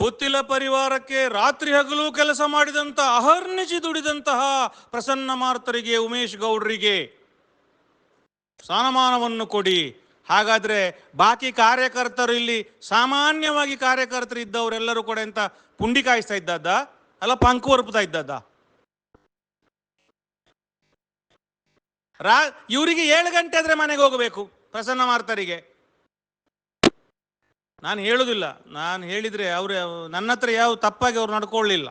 ಪುತ್ತಿಲ ಪರಿವಾರಕ್ಕೆ ರಾತ್ರಿ ಹಗಲು ಕೆಲಸ ಮಾಡಿದಂತ ಅಹರ್ನಿಶಿ ದುಡಿದಂತಹ ಪ್ರಸನ್ನ ಮಾರ್ತರಿಗೆ, ಉಮೇಶ್ ಗೌಡ್ರಿಗೆ ಸ್ಥಾನಮಾನವನ್ನು ಕೊಡಿ. ಹಾಗಾದ್ರೆ ಬಾಕಿ ಕಾರ್ಯಕರ್ತರು ಇಲ್ಲಿ ಸಾಮಾನ್ಯವಾಗಿ ಕಾರ್ಯಕರ್ತರು ಇದ್ದವರೆಲ್ಲರೂ ಕೂಡ ಎಂತ ಪುಂಡಿ ಕಾಯಿಸ್ತಾ ಇದ್ದದ್ದ? ಅಲ್ಲ, ಪಂಕು ಹೊರಪುತ್ತಾ ಇದ್ದದ್ದ? ರಾ, ಇವರಿಗೆ ಏಳು ಗಂಟೆ ಆದ್ರೆ ಮನೆಗೆ ಹೋಗಬೇಕು ಪ್ರಸನ್ನ ಮಾರ್ತರಿಗೆ. ನಾನು ಹೇಳುದಿಲ್ಲ. ನಾನು ಹೇಳಿದ್ರೆ ಅವರು ನನ್ನ ಹತ್ರ ಯಾವ ತಪ್ಪಾಗಿ ಅವ್ರು ನಡ್ಕೊಳ್ಳಿಲ್ಲ.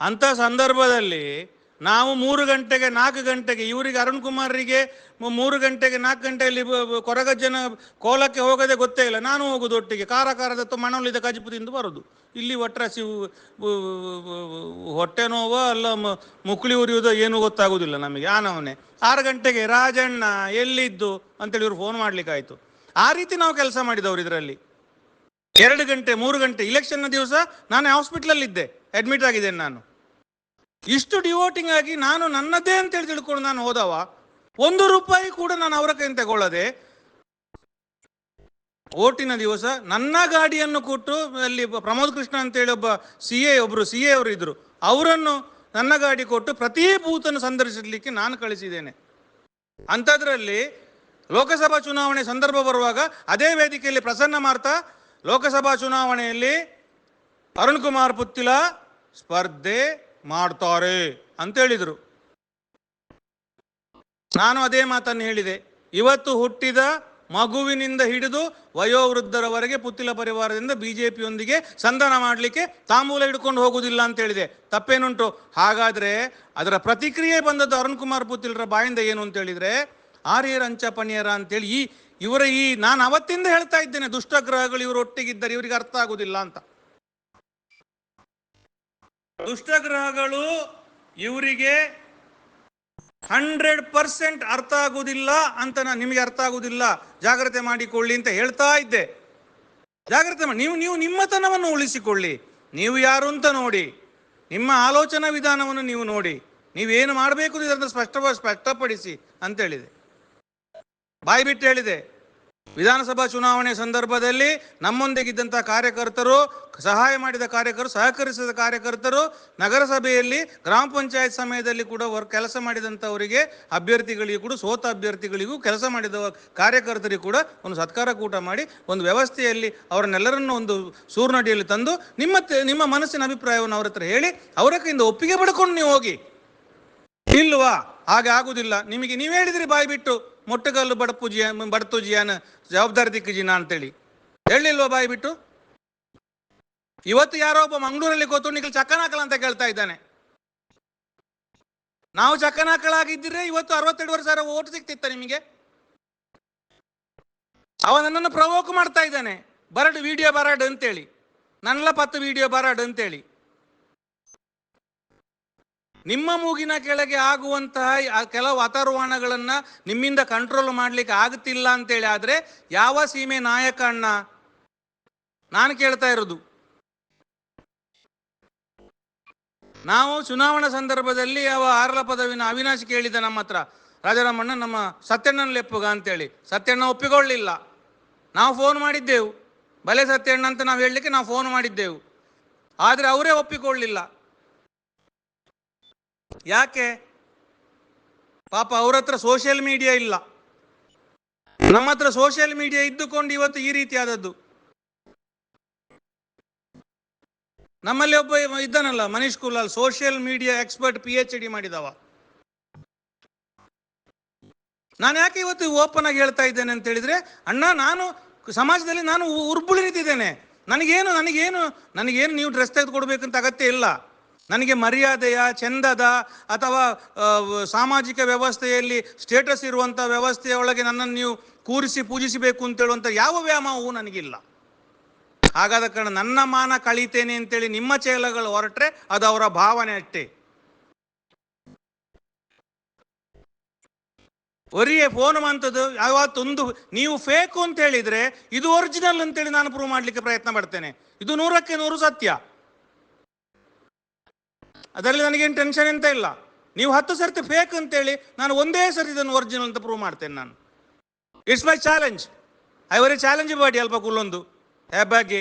ಅಂತ ಸಂದರ್ಭದಲ್ಲಿ ನಾವು ಮೂರು ಗಂಟೆಗೆ, ನಾಲ್ಕು ಗಂಟೆಗೆ, ಇವರಿಗೆ ಅರುಣ್ ಕುಮಾರ್ರಿಗೆ ಮೂರು ಗಂಟೆಗೆ, ನಾಲ್ಕು ಗಂಟೆಯಲ್ಲಿ ಕೊರಗಜ್ಜನ ಕೋಲಕ್ಕೆ ಹೋಗೋದೇ ಗೊತ್ತೇ ಇಲ್ಲ. ನಾನು ಹೋಗುದು ಒಟ್ಟಿಗೆ. ಕಾರಕಾರದ ಮಣಲಿದ ಕಜಿಪು ತಿಂದು ಬರೋದು. ಇಲ್ಲಿ ಒಟ್ರಾಸಿ ಹೊಟ್ಟೆ ನೋವ ಅಲ್ಲ ಮುಕ್ಳಿ ಉರಿಯುವುದೋ ಏನೂ ಗೊತ್ತಾಗುದಿಲ್ಲ ನಮಗೆ. ಆ ನವನೆ ಆರು ಗಂಟೆಗೆ, ರಾಜಣ್ಣ ಎಲ್ಲಿದ್ದು? ಅಂತೇಳಿ ಇವ್ರು ಫೋನ್ ಮಾಡ್ಲಿಕ್ಕಾಯ್ತು. ಆ ರೀತಿ ನಾವು ಕೆಲಸ ಮಾಡಿದವರು ಇದರಲ್ಲಿ. ಎರಡು ಗಂಟೆ, ಮೂರು ಗಂಟೆ ಇಲೆಕ್ಷನ್ನ ದಿವಸ ನಾನು ಹಾಸ್ಪಿಟ್ಲಲ್ಲಿ ಇದ್ದೆ ಅಡ್ಮಿಟ್ ಆಗಿದ್ದೇನೆ ನಾನು. ಇಷ್ಟು ಡಿವೋಟಿಂಗ್ ಆಗಿ ನಾನು ನನ್ನದೇ ಅಂತೇಳಿ ತಿಳ್ಕೊಂಡು ನಾನು ಹೋದವ, ಒಂದು ರೂಪಾಯಿ ಕೂಡ ನಾನು ಅವರ ಕೈಯಿಂದ ತಗೊಳ್ಳದೆ, ಓಟಿನ ದಿವಸ ನನ್ನ ಗಾಡಿಯನ್ನು ಕೊಟ್ಟು ಅಲ್ಲಿ ಪ್ರಮೋದ್ ಕೃಷ್ಣ ಅಂತೇಳಿ ಒಬ್ಬ ಸಿ ಎ ಒಬ್ಬರು ಸಿ ಎ ಅವರು ಇದ್ದರು ಅವರನ್ನು ನನ್ನ ಗಾಡಿ ಕೊಟ್ಟು ಪ್ರತಿ ಬೂತನ್ನು ಸಂದರ್ಶಿಸಲಿಕ್ಕೆ ನಾನು ಕಳಿಸಿದ್ದೇನೆ. ಅಂಥದ್ರಲ್ಲಿ ಲೋಕಸಭಾ ಚುನಾವಣೆ ಸಂದರ್ಭ ಬರುವಾಗ ಅದೇ ವೇದಿಕೆಯಲ್ಲಿ ಪ್ರಸನ್ನ ಮಾಡ್ತಾ ಲೋಕಸಭಾ ಚುನಾವಣೆಯಲ್ಲಿ ಅರುಣ್ ಕುಮಾರ್ ಪುತ್ತಿಲ ಸ್ಪರ್ಧೆ ಮಾಡ್ತಾರೆ ಅಂತ ಹೇಳಿದರು. ನಾನು ಅದೇ ಮಾತನ್ನು ಹೇಳಿದೆ. ಇವತ್ತು ಹುಟ್ಟಿದ ಮಗುವಿನಿಂದ ಹಿಡಿದು ವಯೋವೃದ್ಧರವರೆಗೆ ಪುತ್ತಿಲ ಪರಿವಾರದಿಂದ ಬಿಜೆಪಿಯೊಂದಿಗೆ ಸಂಧಾನ ಮಾಡಲಿಕ್ಕೆ ತಾಂಬೂಲ ಹಿಡ್ಕೊಂಡು ಹೋಗುವುದಿಲ್ಲ ಅಂತ ಹೇಳಿದೆ. ತಪ್ಪೇನುಂಟು? ಹಾಗಾದ್ರೆ ಅದರ ಪ್ರತಿಕ್ರಿಯೆ ಬಂದದ್ದು ಅರುಣ್ ಕುಮಾರ್ ಪುತ್ತಿಲರ ಬಾಯಿಂದ ಏನು ಅಂತ ಹೇಳಿದ್ರೆ ಆರ್ಯರ ಅಂಚ ಅಂತ ಅಂತೇಳಿ ಈ ಇವರ ಈ ನಾನು ಅವತ್ತಿಂದ ಹೇಳ್ತಾ ಇದ್ದೇನೆ ದುಷ್ಟಗ್ರಹಗಳು ಇವರು ಒಟ್ಟಿಗಿದ್ದರೆ ಇವರಿಗೆ ಅರ್ಥ ಆಗುದಿಲ್ಲ ಅಂತ. ದುಷ್ಟಗ್ರಹಗಳು ಇವರಿಗೆ ಹಂಡ್ರೆಡ್ ಪರ್ಸೆಂಟ್ ಅರ್ಥ ಆಗುದಿಲ್ಲ ಅಂತ ನಾನು ನಿಮಗೆ ಅರ್ಥ ಆಗುದಿಲ್ಲ. ಜಾಗ್ರತೆ ಮಾಡಿಕೊಳ್ಳಿ ಅಂತ ಹೇಳ್ತಾ ಇದ್ದೆ. ಜಾಗ್ರತೆ ಮಾಡಿ, ನೀವು ನೀವು ನಿಮ್ಮತನವನ್ನು ಉಳಿಸಿಕೊಳ್ಳಿ. ನೀವು ಯಾರು ಅಂತ ನೋಡಿ, ನಿಮ್ಮ ಆಲೋಚನಾ ವಿಧಾನವನ್ನು ನೀವು ನೋಡಿ. ನೀವೇನು ಮಾಡಬೇಕು ಇದನ್ನು ಸ್ಪಷ್ಟವಾಗಿ ಸ್ಪಷ್ಟಪಡಿಸಿ ಅಂತ ಹೇಳಿದೆ. ಬಾಯಿ ಬಿಟ್ಟು ಹೇಳಿದೆ. ವಿಧಾನಸಭಾ ಚುನಾವಣೆ ಸಂದರ್ಭದಲ್ಲಿ ನಮ್ಮೊಂದಿಗಿದ್ದಂಥ ಕಾರ್ಯಕರ್ತರು, ಸಹಾಯ ಮಾಡಿದ ಕಾರ್ಯಕರ್ತರು ಸಹಕರಿಸಿದ ಕಾರ್ಯಕರ್ತರು, ನಗರಸಭೆಯಲ್ಲಿ ಗ್ರಾಮ ಪಂಚಾಯತ್ ಸಮಯದಲ್ಲಿ ಕೂಡ ಕೆಲಸ ಮಾಡಿದಂಥವರಿಗೆ ಅಭ್ಯರ್ಥಿಗಳಿಗೂ ಕೂಡ, ಸೋತ ಅಭ್ಯರ್ಥಿಗಳಿಗೂ ಕೆಲಸ ಮಾಡಿದ ಕಾರ್ಯಕರ್ತರಿಗೂ ಕೂಡ ಒಂದು ಸತ್ಕಾರ ಕೂಟ ಮಾಡಿ, ಒಂದು ವ್ಯವಸ್ಥೆಯಲ್ಲಿ ಅವರನ್ನೆಲ್ಲರನ್ನು ಒಂದು ಸೂರ್ನಡಿಯಲ್ಲಿ ತಂದು ನಿಮ್ಮ ನಿಮ್ಮ ಮನಸ್ಸಿನ ಅಭಿಪ್ರಾಯವನ್ನು ಅವ್ರ ಹತ್ರ ಹೇಳಿ, ಅವರ ಕೈಯಿಂದ ಒಪ್ಪಿಗೆ ಪಡ್ಕೊಂಡು ನೀವು ಹೋಗಿ. ಇಲ್ವಾ? ಹಾಗೆ ಆಗುವುದಿಲ್ಲ ನಿಮಗೆ ನೀವು ಹೇಳಿದ್ರಿ ಬಾಯಿ ಬಿಟ್ಟು. ಮೊಟ್ಟೆಗಲ್ಲು ಬಡಪೂಜಿಯ ಬಡತುಜಿಯಾನ ಜವಾಬ್ದಾರಿ ದಿಕ್ಕಿಜಿನ ಅಂತೇಳಿ ಹೇಳಿಲ್ವ ಬಾಯಿ ಬಿಟ್ಟು? ಇವತ್ತು ಯಾರೋ ಒಬ್ಬ ಮಂಗಳೂರಲ್ಲಿ ಗೊತ್ತು ನಿಖಿಲ್ ಚಕ್ಕನಾಕಲ್ ಅಂತ ಕೇಳ್ತಾ ಇದ್ದಾನೆ. ನಾವು ಚಕ್ಕನಾಕಳಾಗಿದ್ದರೆ ಇವತ್ತು ಅರವತ್ತೆರಡು ವರ್ಷ ಸಾವಿರ ಓಟ್ ಸಿಕ್ತಿತ್ತ ನಿಮಗೆ? ಅವ ನನ್ನನ್ನು ಪ್ರವೋಕ್ ಮಾಡ್ತಾ ಇದ್ದಾನೆ. ಬರಡು ವಿಡಿಯೋ ಬರಡು ಅಂತೇಳಿ. ನನ್ನ ಪತ್ತು ವಿಡಿಯೋ ಬರಡು ಅಂತೇಳಿ. ನಿಮ್ಮ ಮೂಗಿನ ಕೆಳಗೆ ಆಗುವಂತಹ ಕೆಲವು ಅತರ್ವಾಣಗಳನ್ನ ನಿಮ್ಮಿಂದ ಕಂಟ್ರೋಲ್ ಮಾಡ್ಲಿಕ್ಕೆ ಆಗುತ್ತಿಲ್ಲ ಅಂತೇಳಿ ಆದ್ರೆ ಯಾವ ಸೀಮೆ ನಾಯಕ ಅಣ್ಣ? ನಾನು ಕೇಳ್ತಾ ಇರೋದು. ನಾವು ಚುನಾವಣಾ ಸಂದರ್ಭದಲ್ಲಿ ಅವ ಆರಲ ಪದವಿನ ಅವಿನಾಶ್ ಕೇಳಿದ ನಮ್ಮ ಹತ್ರ. ರಾಜಾರಾಮಣ್ಣ, ನಮ್ಮ ಸತ್ಯಣ್ಣನ ಲೆಪ್ಪುಗ ಅಂತೇಳಿ. ಸತ್ಯಣ್ಣ ಒಪ್ಪಿಕೊಳ್ಳಿಲ್ಲ. ನಾವು ಫೋನ್ ಮಾಡಿದ್ದೆವು. ಬಲೆ ಸತ್ಯಣ್ಣ ಅಂತ ನಾವು ಹೇಳಲಿಕ್ಕೆ ನಾವು ಫೋನ್ ಮಾಡಿದ್ದೆವು. ಆದರೆ ಅವರೇ ಒಪ್ಪಿಕೊಳ್ಳಿಲ್ಲ. ಯಾಕೆ? ಪಾಪ ಅವ್ರ ಹತ್ರ ಸೋಷಿಯಲ್ ಮೀಡಿಯಾ ಇಲ್ಲ. ನಮ್ಮ ಹತ್ರ ಸೋಷಿಯಲ್ ಮೀಡಿಯಾ ಇದ್ದುಕೊಂಡು ಇವತ್ತು ಈ ರೀತಿ ಆದದ್ದು ನಮ್ಮಲ್ಲಿ ಒಬ್ಬ ಇದ್ದಾನಲ್ಲ, Manish Kulal social media expert P H D ಮಾಡಿದವ. ನಾನು ಯಾಕೆ ಇವತ್ತು ಓಪನ್ ಆಗಿ ಹೇಳ್ತಾ ಇದ್ದೇನೆ ಅಂತ ಹೇಳಿದ್ರೆ, ಅಣ್ಣ, ನಾನು ಸಮಾಜದಲ್ಲಿ ನಾನು ಉರ್ಬುಳಿ ನಿಂತಿದ್ದೇನೆ. ನನಗೇನು ನನಗೇನು ನನಗೇನು ನೀವು ಡ್ರೆಸ್ ತೆಗೆದು ಕೊಡಬೇಕಂತ ಅಗತ್ಯ ಇಲ್ಲ. ನನಗೆ ಮರ್ಯಾದೆಯ, ಚಂದದ ಅಥವಾ ಸಾಮಾಜಿಕ ವ್ಯವಸ್ಥೆಯಲ್ಲಿ ಸ್ಟೇಟಸ್ ಇರುವಂಥ ವ್ಯವಸ್ಥೆಯ ಒಳಗೆ ನನ್ನನ್ನು ನೀವು ಕೂರಿಸಿ ಪೂಜಿಸಬೇಕು ಅಂತೇಳುವಂಥ ಯಾವ ವ್ಯಾಮೋಹವೂ ನನಗಿಲ್ಲ. ಹಾಗಾದ ಕಾರಣ ನನ್ನ ಮಾನ ಕಳೀತೇನೆ ಅಂತೇಳಿ ನಿಮ್ಮ ಚೇಲಗಳು ಹೊರಟ್ರೆ ಅದು ಅವರ ಭಾವನೆ ಅಷ್ಟೇ. ಒರಿಯೇ ಫೋನ್ ಅಂತದ್ದು ಯಾವತ್ತೊಂದು ನೀವು ಫೇಕು ಅಂತ ಹೇಳಿದ್ರೆ ಇದು ಒರಿಜಿನಲ್ ಅಂತೇಳಿ ನಾನು ಪ್ರೂವ್ ಮಾಡ್ಲಿಕ್ಕೆ ಪ್ರಯತ್ನ ಪಡ್ತೇನೆ. ಇದು ನೂರಕ್ಕೆ ನೂರು ಸತ್ಯ. ಅದರಲ್ಲಿ ನನಗೇನು ಟೆನ್ಷನ್ ಎಂತ ಇಲ್ಲ. ನೀವು ಹತ್ತು ಸರ್ತಿ ಫೇಕ್ ಅಂತೇಳಿ ನಾನು ಒಂದೇ ಸರ್ತಿ ಇದನ್ನು ಒರಿಜಿನಲ್ ಅಂತ ಪ್ರೂವ್ ಮಾಡ್ತೇನೆ ನಾನು. It's my challenge I very challenge body ಅಲ್ಪ ಕುಲ್ಲೊಂದು ಹೆಬ್ಬಾಗಿ